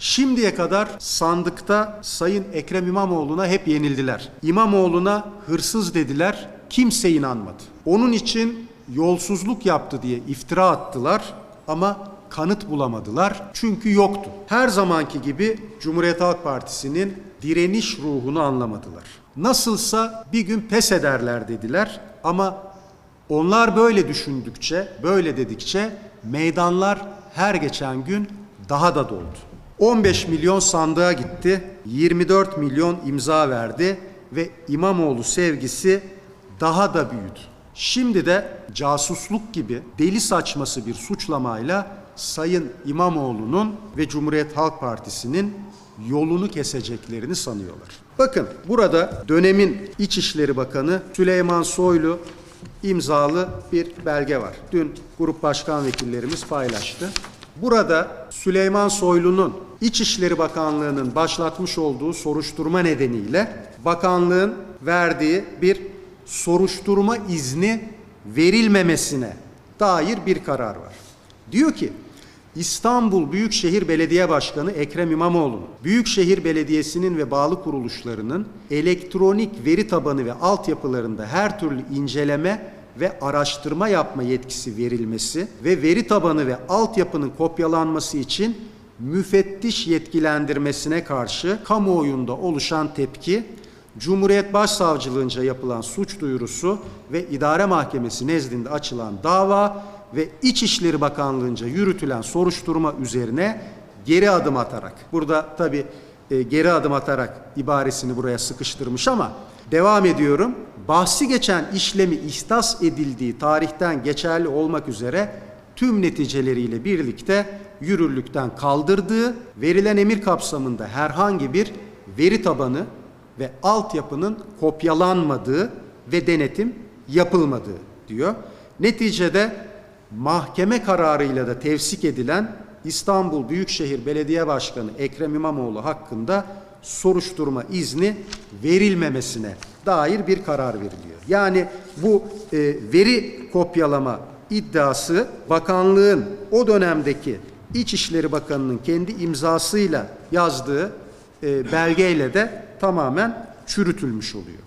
Şimdiye kadar sandıkta Sayın Ekrem İmamoğlu'na hep yenildiler. İmamoğlu'na hırsız dediler, kimse inanmadı. Onun için yolsuzluk yaptı diye iftira attılar ama kanıt bulamadılar çünkü yoktu. Her zamanki gibi Cumhuriyet Halk Partisi'nin direniş ruhunu anlamadılar. Nasılsa bir gün pes ederler dediler ama onlar böyle düşündükçe, böyle dedikçe meydanlar her geçen gün daha da doldu. 15 milyon sandığa gitti, 24 milyon imza verdi ve İmamoğlu sevgisi daha da büyüdü. Şimdi de casusluk gibi deli saçması bir suçlamayla Sayın İmamoğlu'nun ve Cumhuriyet Halk Partisi'nin yolunu keseceklerini sanıyorlar. Bakın burada dönemin İçişleri Bakanı Süleyman Soylu imzalı bir belge var. Dün grup başkan vekillerimiz paylaştı. Burada Süleyman Soylu'nun İçişleri Bakanlığı'nın başlatmış olduğu soruşturma nedeniyle bakanlığın verdiği bir soruşturma izni verilmemesine dair bir karar var. Diyor ki İstanbul Büyükşehir Belediye Başkanı Ekrem İmamoğlu'nun Büyükşehir Belediyesi'nin ve bağlı kuruluşlarının elektronik veri tabanı ve altyapılarında her türlü inceleme ve araştırma yapma yetkisi verilmesi ve veri tabanı ve altyapının kopyalanması için müfettiş yetkilendirmesine karşı kamuoyunda oluşan tepki Cumhuriyet Başsavcılığınca yapılan suç duyurusu ve idare mahkemesi nezdinde açılan dava ve İçişleri Bakanlığınca yürütülen soruşturma üzerine geri adım atarak, burada tabi geri adım atarak ibaresini buraya sıkıştırmış ama devam ediyorum. Bahsi geçen işlemi ihtas edildiği tarihten geçerli olmak üzere tüm neticeleriyle birlikte yürürlükten kaldırdığı, verilen emir kapsamında herhangi bir veri tabanı ve altyapının kopyalanmadığı ve denetim yapılmadığı diyor. Neticede mahkeme kararıyla da tevsik edilen İstanbul Büyükşehir Belediye Başkanı Ekrem İmamoğlu hakkında soruşturma izni verilmemesine dair bir karar veriliyor. Yani bu e, veri kopyalama iddiası bakanlığın o dönemdeki İçişleri Bakanı'nın kendi imzasıyla yazdığı e, belgeyle de tamamen çürütülmüş oluyor.